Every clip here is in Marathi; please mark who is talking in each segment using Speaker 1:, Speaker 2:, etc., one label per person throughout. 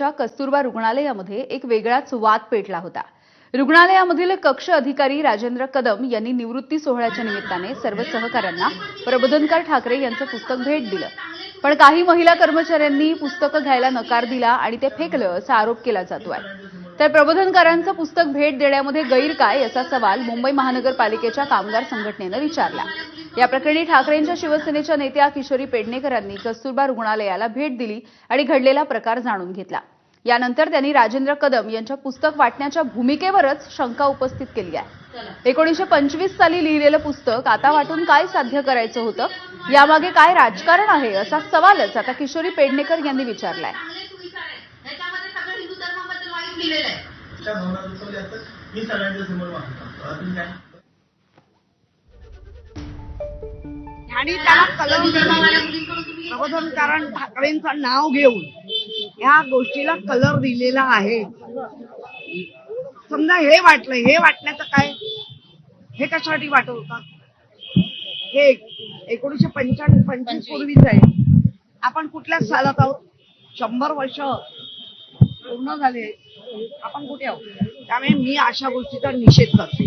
Speaker 1: मुंबईच्या कस्तुरबा रुग्णालयामध्ये एक वेगळाच वाद पेटला होता. रुग्णालयामधील कक्ष अधिकारी राजेंद्र कदम यांनी निवृत्ती सोहळ्याच्या निमित्ताने सर्व सहकाऱ्यांना प्रबोधनकार ठाकरे यांचं पुस्तक भेट दिलं. पण काही महिला कर्मचाऱ्यांनी पुस्तकं घ्यायला नकार दिला आणि ते फेकलं असा आरोप केला जातोय. तर प्रबोधनकारांचं पुस्तक भेट देण्यामध्ये गैर काय असा सवाल मुंबई महानगरपालिकेच्या कामगार संघटनेनं विचारला. या प्रकरणी ठाकरेंच्या शिवसेनेच्या नेत्या किशोरी पेडणेकरांनी कस्तुरबा रुग्णालयाला भेट दिली आणि घडलेला प्रकार जाणून घेतला. यानंतर त्यांनी राजेंद्र कदम यांच्या पुस्तक वाटण्याच्या भूमिकेवरच शंका उपस्थित केली आहे. एकोणीसशे पंचवीस साली लिहिलेलं पुस्तक आता वाटून काय साध्य करायचं होतं? यामागे काय राजकारण आहे असा सवालच आता किशोरी पेडणेकर यांनी विचारलाय.
Speaker 2: आहे.
Speaker 3: त्या भावना दुखवल्या तर मी सगळ्यांच्या समोर मागतो अजून काय?
Speaker 4: आणि त्याला प्रबोधनकारण ठाकरेंचं नाव घेऊन या गोष्टीला कलर दिलेला आहे. समजा हे वाटलं हे वाटण्याचं काय? हे कशासाठी वाटत होता हे एकोणीशे पंच्याण्णव पंचवीस. पूर्वीच आहे. आपण कुठल्या सालात आहोत? शंभर वर्ष पूर्ण झाले. आपण कुठे आहोत? त्यामुळे मी अशा गोष्टीचा निषेध करते.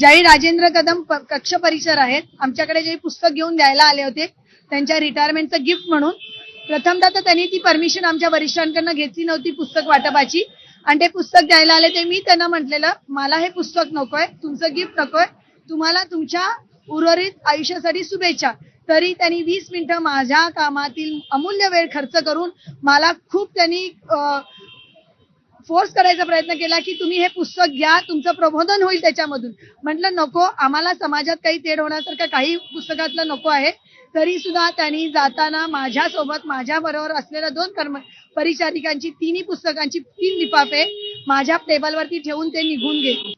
Speaker 5: ज्याही राजेंद्र कदम कक्ष परिसर आहेत. आमच्याकडे जे पुस्तक घेऊन द्यायला आले होते त्यांच्या रिटायरमेंटचं गिफ्ट म्हणून. प्रथमदा तर त्यांनी ती परमिशन आमच्या वरिष्ठांकडनं घेतली नव्हती पुस्तक वाटपाची. आणि ते पुस्तक द्यायला आले ते मी त्यांना म्हटलेलं मला हे पुस्तक नकोय तुमचं गिफ्ट नकोय. तुम्हाला तुमच्या उर्वरित आयुष्यासाठी शुभेच्छा. तरी त्यांनी वीस मिनिटं माझ्या कामातील अमूल्य वेळ खर्च करून मला खूप त्यांनी फोर्स करायचा प्रयत्न केला की तुम्ही हे पुस्तक घ्या तुमचं प्रबोधन होईल त्याच्यामधून. म्हटलं नको आम्हाला समाजात काही तेढ होण्यासारखं काही पुस्तकातलं नको आहे. तरी सुद्धा त्यांनी जाताना माझ्यासोबत माझ्या बरोबर असलेल्या दोन कर्म परिचारिकांची तिन्ही पुस्तकांची तीन लिफाफे माझ्या टेबलवरती ठेवून ते निघून गेले.